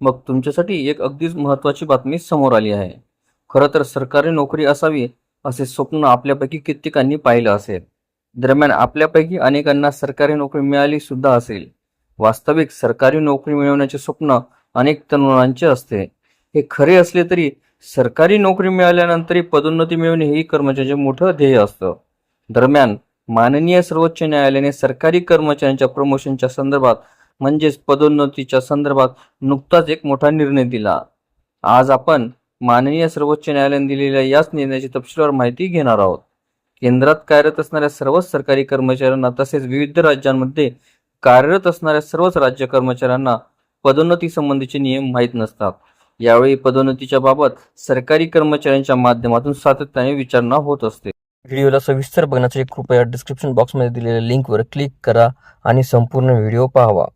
मग तुमच्यासाठी एक अगदीच महत्त्वाची बातमी समोर आली आहे. खरं तर सरकारी नोकरी असावी असे स्वप्न आपल्यापैकी कित्येकांनी पाहिलं असेल. दरम्यान आपल्यापैकी अनेकांना सरकारी नोकरी मिळाली सुद्धा असेल. वास्तविक सरकारी नोकरी मिळवण्याचे स्वप्न अनेक तरुणांचे असते. हे खरे असले तरी सरकारी नोकरी मिळाल्यानंतरही पदोन्नती मिळवणे हे कर्मचाऱ्यांचे मोठं ध्येय असतं. दरम्यान माननीय सर्वोच्च न्यायालयाने सरकारी कर्मचाऱ्यांच्या प्रमोशनच्या संदर्भात म्हणजेच पदोन्नतीच्या संदर्भात नुकताच एक मोठा निर्णय दिला. आज आपण माननीय सर्वोच्च न्यायालयाने दिलेल्या याच निर्णयाची तपशीलवार माहिती घेणार आहोत. केंद्रात कार्यरत असणाऱ्या सर्वच सरकारी कर्मचाऱ्यांना तसेच विविध राज्यांमध्ये कार्यरत असणाऱ्या सर्वच राज्य कर्मचाऱ्यांना पदोन्नती संबंधीचे नियम माहीत नसतात. यावेळी पदोन्नतीच्या बाबत सरकारी कर्मचाऱ्यांच्या माध्यमातून सातत्याने विचारणा होत असते. व्हिडिओला सविस्तर बघण्यासाठी कृपया डिस्क्रिप्शन बॉक्समध्ये दिलेल्या लिंकवर क्लिक करा आणि संपूर्ण व्हिडिओ पाहावा.